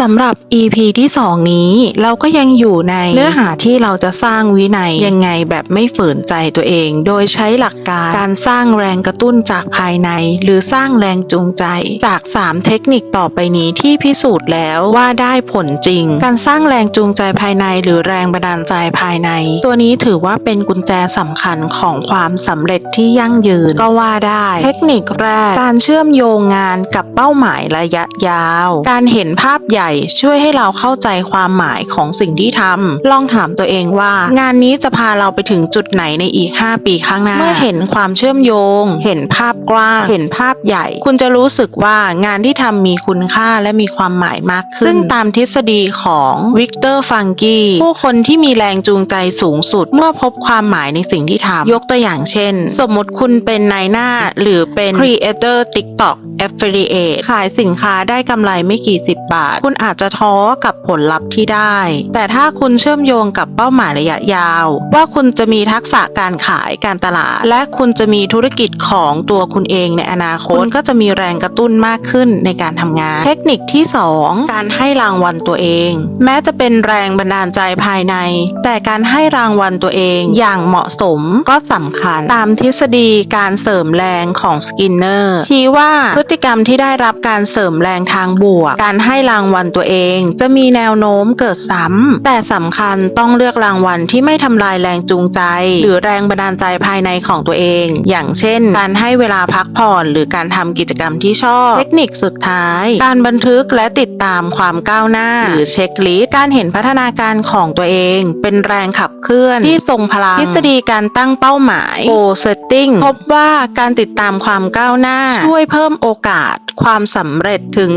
สำหรับ EP ที่ 2 นี้เราก็ยังอยู่ในเนื้อหาที่เราจะสร้างวินัยยังไงแบบไม่ฝืนใจตัวเอง โดยใช้หลักการการสร้างแรงกระตุ้นจากภายใน หรือสร้างแรงจูงใจ จาก 3 เทคนิคต่อไปนี้ที่พิสูจน์แล้วว่าได้ผลจริง การสร้างแรงจูงใจภายในหรือแรงบันดาลใจภายใน ตัวนี้ถือว่าเป็นกุญแจสำคัญของความสำเร็จที่ยั่งยืนก็ว่าได้ เทคนิคแรก การเชื่อมโยงงานกับเป้าหมายระยะยาว การเห็นภาพใหญ่ช่วยให้เราเข้าใจความหมายของสิ่งที่ทำลองถามตัวเองว่า งานนี้จะพาเราไปถึงจุดไหนในอีก 5 ปีข้างหน้า เมื่อเห็นความเชื่อมโยง เห็นภาพกว้าง เห็นภาพใหญ่ คุณจะรู้สึกว่างานที่ทำมีคุณค่าและมีความหมายมากขึ้น ซึ่งตามทฤษฎีของวิกเตอร์ฟังกีผู้คนที่มีแรงจูงใจสูงสุด เมื่อพบความหมายในสิ่งที่ทำยกตัวอย่างเช่น สมมติคุณเป็นนายหน้าหรือเป็น Creator TikTok Affiliate ขายสินค้าได้กำไรไม่กี่สิบบาท คุณอาจจะท้อกับผลลัพธ์ที่ได้ แต่ถ้าคุณเชื่อมโยงกับเป้าหมายระยะยาว ว่าคุณจะมีทักษะการขายการตลาด และคุณจะมีธุรกิจของตัวคุณเองในอนาคตคก็จะมีแรงกระตุ้นมากขึ้นในการทำงาน เทคนิคที่ 2 การให้รางวัลตัวเอง แม้จะเป็นแรงบันดาลใจภายใน แต่การให้รางวัลตัวเองอย่างเหมาะสมก็สำคัญตามทฤษฎีการเสริมแรงของสกินเนอร์ชี้ว่าพฤติกรรมที่ได้รับการเสริมแรงทางบวก การให้รางวัลตัวเอง จะมีแนวโน้มเกิดซ้ำ แต่สำคัญต้องเลือกรางวัลที่ไม่ทำลายแรงจูงใจ หรือแรงบันดาลใจภายในของตัวเอง อย่างเช่น การให้เวลาพักผ่อน หรือการทำกิจกรรมที่ชอบ เทคนิคสุดท้าย การบันทึกและติดตามความก้าวหน้า หรือเช็คลิสต์การเห็นพัฒนาการของตัวเอง เป็นแรงขับเคลื่อนที่ทรงพลังทฤษฎีการตั้งเป้าหมาย goal setting พบว่าการติดตามความก้าวหน้า ช่วยเพิ่มโออกาสความสำเร็จถึง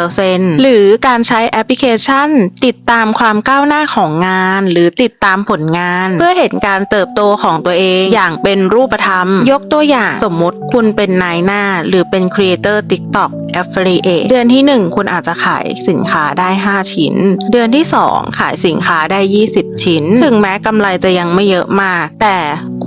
40%หรือการใช้แอปพลิเคชัน ติดตามความก้าวหน้าของงาน หรือติดตามผลงาน เพื่อเห็นการเติบโตของตัวเองอย่างเป็นรูปธรรม ยกตัวอย่างสมมติคุณเป็นนายหน้า หรือเป็นครีเอเตอร์ TikTok Affiliate เดือนที่ 1 คุณอาจจะขายสินค้าได้ 5 ชิ้น เดือนที่ 2 ขายสินค้าได้ 20 ชิ้น ถึงแม้กำไรจะยังไม่เยอะมาก แต่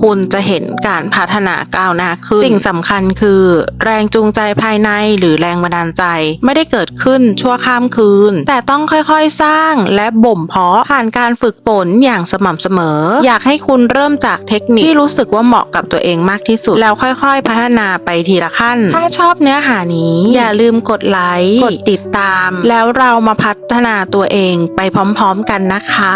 คุณจะเห็นการพัฒนาก้าวหน้าขึ้น สิ่งสำคัญคือ แรงจูงใจภายในหรือแรงบันดาลใจ ไม่ได้เกิดขึ้นชั่วข้ามคืน แต่ต้องค่อยๆสร้างและบ่มเพาะผ่านการฝึกฝนอย่างสม่ำเสมอ อยากให้คุณเริ่มจากเทคนิคที่รู้สึกว่าเหมาะกับตัวเองมากที่สุด แล้วค่อยๆ พัฒนาไปทีละขั้น ถ้าชอบเนื้อหานี้ อย่าลืมกดไลค์กดติดตาม แล้วเรามาพัฒนาตัวเองไปพร้อมๆกันนะคะ